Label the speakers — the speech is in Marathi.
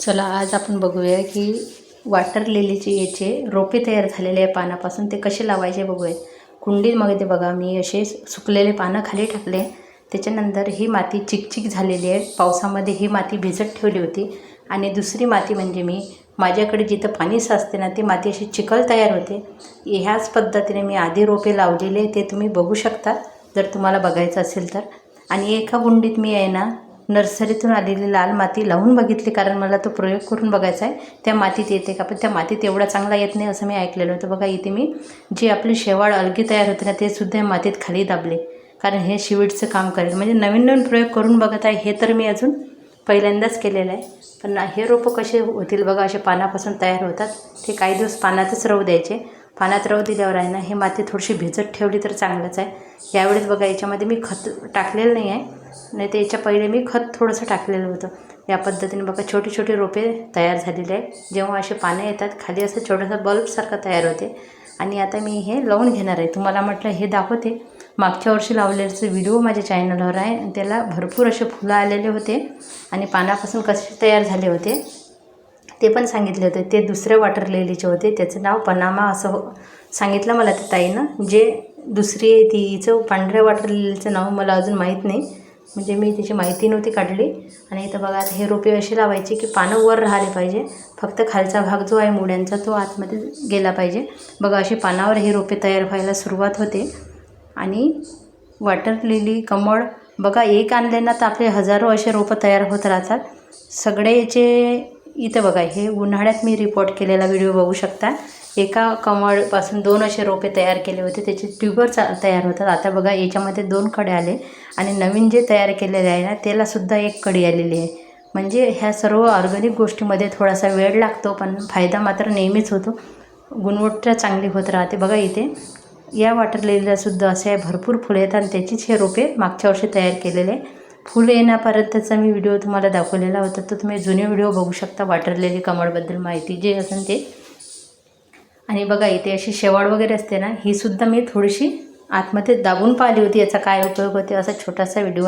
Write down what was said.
Speaker 1: चला आज आपण बघूया की वाटर लिलीचे याचे रोपे तयार झालेले आहे पानापासून ते कसे लावायचे बघूया. कुंडीमध्ये बघा मी असे सुकलेले पानं खाली टाकले. त्याच्यानंतर ही माती चिकचिक झालेली आहे. पावसामध्ये ही माती भिजत ठेवली होती. आणि दुसरी माती म्हणजे मी माझ्याकडे जिथं पाणी साचते ना ती माती अशी चिखल तयार होते. ह्याच पद्धतीने मी आधी रोपे लावलेले ते तुम्ही बघू शकता जर तुम्हाला बघायचं असेल तर. आणि एका कुंडीत मी आहे ना नर्सरीतून आलेली लाल माती लावून बघितली कारण मला तो प्रयोग करून बघायचा आहे. त्या मातीत येते का? पण त्या मातीत एवढा चांगला येत नाही असं मी ऐकलेलं होतं. बघा इथे मी जी आपली शेवाळ अलगी तयार होते ना ते सुद्धा या मातीत खाली दाबले. कारण हे शिवीडचं काम करेल. म्हणजे नवीन नवीन प्रयोग करून बघत आहे हे तर मी अजून पहिल्यांदाच केलेलं आहे. पण हे रोपं कसे होतील बघा असे पानापासून तयार होतात. ते काही दिवस पानातच राहू द्यायचे. पाण्यात राहू दिल्यावर आहे ना हे माती थोडीशी भिजत ठेवली तर चांगलंच आहे. यावेळेस बघा याच्यामध्ये मी खत टाकलेलं नाही आहे. नाही तर याच्या पहिले मी खत थोडंसं टाकलेलं होतं. या पद्धतीने बघा छोटी छोटी रोपे तयार झालेली आहे जेव्हा असे पानं येतात खाली असं छोटंसं बल्बसारखं तयार होते. आणि आता मी हे लावून घेणार आहे. तुम्हाला म्हटलं हे दाखवते. मागच्या वर्षी लावलेलं व्हिडिओ माझ्या चॅनलवर आहे. त्याला भरपूर असे फुलं आलेले होते. आणि पानापासून कसे तयार झाले होते. ते पण सांगितले होते. ते दुसरे वॉटर लिलीचे होते. त्याचं नाव पनामा असं हो सांगितलं मला त्या ताईनं. जे दुसरी आहे तिचं पांढऱ्या वॉटर लिलीचं नाव मला अजून माहीत नाही. म्हणजे मी त्याची माहिती नव्हती काढली. आणि इथं बघा आता हे रोपे असे लावायचे की पानं वर राहिले पाहिजे. फक्त खालचा भाग जो आहे मुड्यांचा तो आतमध्ये गेला पाहिजे. बघा अशी पानावर हे रोपे तयार व्हायला सुरुवात होते. आणि वॉटर लिली कमळ. बघा एक आणले ना तर आपले हजारो असे रोपं तयार होत राहतात. सगळे याचे इथं बघा हे उन्हाळ्यात मी रिपोर्ट केलेला व्हिडिओ बघू शकता. एका कमळपासून दोन असे रोपे तयार केले होते. त्याचे ट्यूबर चा तयार होतात. आता बघा याच्यामध्ये दोन कडे आले आणि नवीन जे तयार केलेले आहे ना त्यालासुद्धा एक कडी आलेली आहे. म्हणजे ह्या सर्व ऑर्गॅनिक गोष्टीमध्ये थोडासा वेळ लागतो पण फायदा मात्र नेहमीच होतो. गुणवत्ता चांगली होत राहते. बघा इथे या वॉटर लिलीलासुद्धा असे भरपूर फुलं येतात आणि त्याचीच हे रोपे मागच्या वर्षी तयार केलेले फुल येण्यापर्यंतचा मी व्हिडिओ तुम्हाला दाखवलेला होता तर तुम्ही जुने व्हिडिओ बघू शकता वाटरलेली कमळबद्दल माहिती जे असेल ते. आणि बघा इथे अशी शेवाळ वगैरे असते ना ही सुद्धा मी थोडीशी आतमध्ये दाबून पाहिली होती याचा काय उपयोग होते असा छोटासा व्हिडिओ